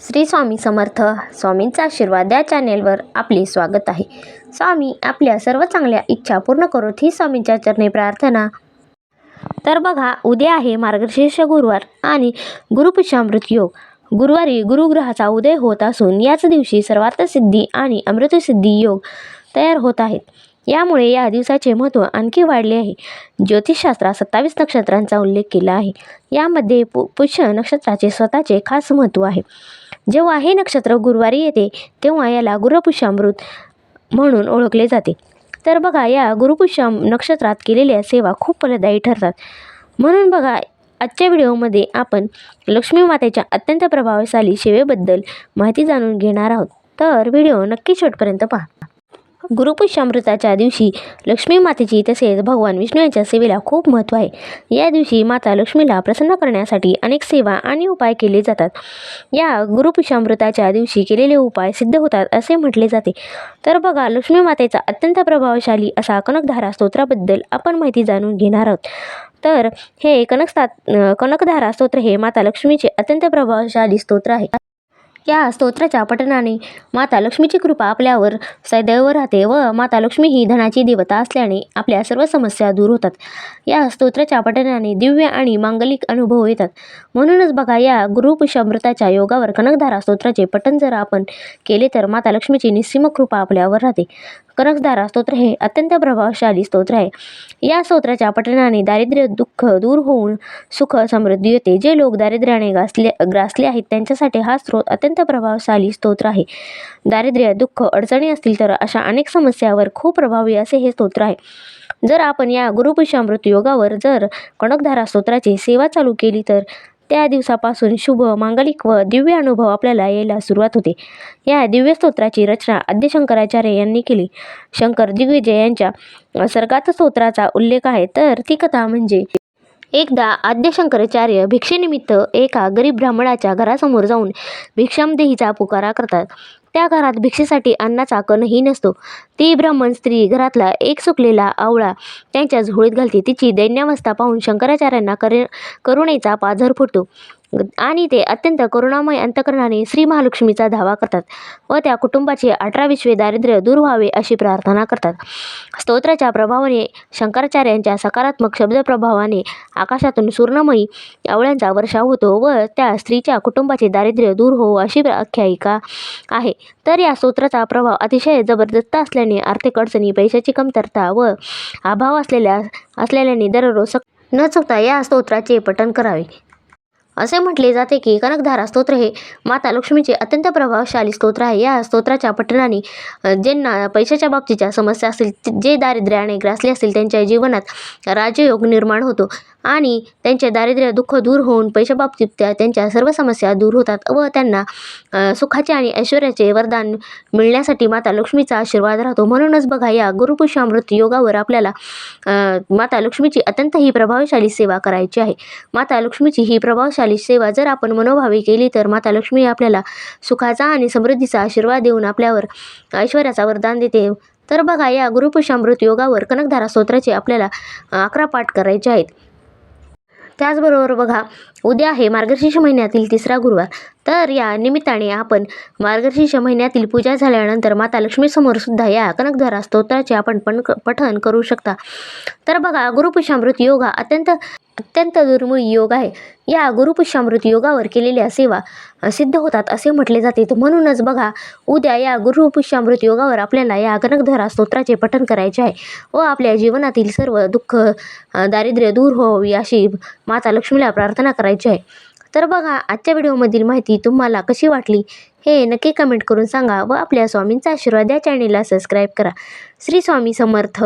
श्री स्वामी समर्थ स्वामींचा आशीर्वाद या चॅनेलवर आपले स्वागत आहे. स्वामी आपल्या सर्व चांगल्या इच्छा पूर्ण करोत ही स्वामींच्या चरणी प्रार्थना. तर बघा उद्या आहे मार्गशीर्ष गुरुवार आणि गुरुपुष्यामृत योग. गुरुवारी गुरुग्रहाचा उदय होत असून याच दिवशी सर्वार्थसिद्धी आणि अमृतसिद्धी योग तयार होत आहेत. यामुळे या दिवसाचे महत्त्व आणखी वाढले आहे. ज्योतिषशास्त्रात सत्तावीस नक्षत्रांचा उल्लेख केला आहे. यामध्ये पु पुष्य नक्षत्राचे स्वतःचे खास महत्त्व आहे. जेव्हा हे नक्षत्र गुरुवारी येते तेव्हा याला गुरुपुष्यामृत म्हणून ओळखले जाते. तर बघा या गुरुपुष्य नक्षत्रात केलेल्या सेवा खूप फलदायी ठरतात. म्हणून बघा आजच्या व्हिडिओमध्ये आपण लक्ष्मी मातेच्या अत्यंत प्रभावशाली सेवेबद्दल माहिती जाणून घेणार आहोत. तर व्हिडिओ नक्की शेवटपर्यंत पहा. गुरुपुष्यामृताच्या दिवशी लक्ष्मी मातेची तसेच भगवान विष्णू यांच्या सेवेला खूप महत्त्व आहे. या दिवशी माता लक्ष्मीला प्रसन्न करण्यासाठी अनेक सेवा आणि उपाय केले जातात. या गुरुपुष्यामृताच्या दिवशी केलेले उपाय सिद्ध होतात असे म्हटले जाते. तर बघा लक्ष्मी मातेचा अत्यंत प्रभावशाली असा कनकधारा स्तोत्राबद्दल आपण माहिती जाणून घेणार आहोत. तर हे कनकस्ता कनकधारा स्तोत्र हे माता लक्ष्मीचे अत्यंत प्रभावशाली स्तोत्र आहे. या स्तोत्राच्या पठणाने माता लक्ष्मीची कृपा आपल्यावर सदैव राहते व माता लक्ष्मी ही धनाची देवता असल्याने आपल्या सर्व समस्या दूर होतात. या स्तोत्राच्या पठणाने दिव्य आणि मांगलिक अनुभव येतात. म्हणूनच बघा या गुरुपुषमृताच्या योगावर कनकधारा स्तोत्राचे पठण जर आपण केले तर माता लक्ष्मीची निस्सीम कृपा आपल्यावर राहते. कनकधारा स्तोत्र हे अत्यंत प्रभावशाली स्तोत्र आहे. या स्तोत्राच्या पठणाने दारिद्र्य दुःख दूर होऊन सुख समृद्धी येते. जे लोक दारिद्र्याने ग्रासले ग्रासले आहेत त्यांच्यासाठी हा स्रोत अत्यंत प्रभावशाली स्तोत्र आहे. दारिद्र्य दुःख अडचणी असतील तर अशा अनेक समस्यावर खूप प्रभावी असे हे स्तोत्र आहे. जर आपण या गुरुपुष्यामृत योगावर जर कणकधारा स्तोत्राची सेवा चालू केली तर त्या दिवसापासून शुभ मांगलिक व दिव्य अनुभव आपल्याला यायला सुरुवात होते. या दिव्य स्तोत्राची रचना आद्य शंकराचार्य यांनी केली. शंकर दिग्विजय यांच्या सर्गात स्तोत्राचा उल्लेख आहे. तर ती कथा म्हणजे एकदा आद्य शंकराचार्य भिक्षेनिमित्त एका गरीब ब्राह्मणाच्या घरासमोर जाऊन भिक्षामदेहीचा पुकारा करतात. त्या घरात भिक्षेसाठी अन्नाचा कणही नसतो. ती ब्राह्मण स्त्री घरातला एक सुकलेला आवळा त्यांच्या झोळीत घालते. तिची दैन्यावस्था पाहून शंकराचार्यांना करे करुणेचा पाझर फुटतो. आणि ते अत्यंत करुणामय अंतकरणाने श्री महालक्ष्मीचा धावा करतात व त्या कुटुंबाचे अठरा विश्वे दारिद्र्य दूर व्हावे अशी प्रार्थना करतात. स्तोत्राच्या प्रभावाने शंकराचार्यांच्या सकारात्मक शब्दप्रभावाने आकाशातून सुवर्णमयी आवळ्यांचा वर्षाव होतो व त्या स्त्रीच्या कुटुंबाचे दारिद्र्य दूर हो अशी आख्यायिका आहे. तर या स्तोत्राचा प्रभाव अतिशय जबरदस्त असल्याने आर्थिक अडचणी पैशाची कमतरता व अभाव असलेल्या असलेल्याने दररोज सक न चुकता या स्तोत्राचे पठण करावे. असे म्हटले जाते की कनकधारा स्तोत्र हे माता लक्ष्मीचे अत्यंत प्रभावशाली स्तोत्र आहे. या स्तोत्राच्या पठणाने ज्यांना पैशाच्या बाबतीच्या समस्या असतील जे दारिद्र्याने ग्रासले असतील त्यांच्या जीवनात राजयोग निर्माण होतो आणि त्यांचे दारिद्र्य दुःख दूर होऊन पैशाबाबतीत त्या त्यांच्या सर्व समस्या दूर होतात व त्यांना सुखाचे आणि ऐश्वर्याचे वरदान मिळण्यासाठी माता लक्ष्मीचा आशीर्वाद राहतो. म्हणूनच बघा या गुरुपुष्यामृत योगावर आपल्याला माता लक्ष्मीची अत्यंत ही प्रभावशाली सेवा करायची आहे. माता लक्ष्मीची ही प्रभावशाली सेवा जर आपण मनोभावी केली तर माता लक्ष्मी आपल्याला सुखाचा आणि समृद्धीचा आशीर्वाद देऊन आपल्यावर ऐश्वर्याचा वरदान देते. तर बघा या गुरुपुष्यामृत योगावर कनकधारा स्तोत्राचे आपल्याला अकरा पाठ करायचे आहेत. त्याचबरोबर बघा उद्या आहे मार्गशीर्ष महिन्यातील तिसरा गुरुवार. तर या निमित्ताने आपण मार्गशीर्ष महिन्यातील पूजा झाल्यानंतर माता लक्ष्मीसमोर सुद्धा या कनकधारा स्तोत्राचे आपण पण पठन करू शकता. तर बघा गुरुपुष्यामृत योग हा अत्यंत अत्यंत दुर्मिळ योग आहे. या गुरुपुष्यामृत योगावर केलेल्या सेवा सिद्ध होतात असे म्हटले जाते. म्हणूनच बघा उद्या या गुरुपुष्यामृत योगावर आपल्याला या कनकधारा स्तोत्राचे पठण करायचे आहे व आपल्या जीवनातील सर्व दुःख दारिद्र्य दूर होवी अशी माता लक्ष्मीला प्रार्थना करायची आहे. तर बघा आजच्या व्हिडिओमधील माहिती तुम्हाला कशी वाटली हे नक्की कमेंट करून सांगा व आपल्या स्वामींचा आशीर्वाद या चॅनेलला सबस्क्राईब करा. श्री स्वामी समर्थ.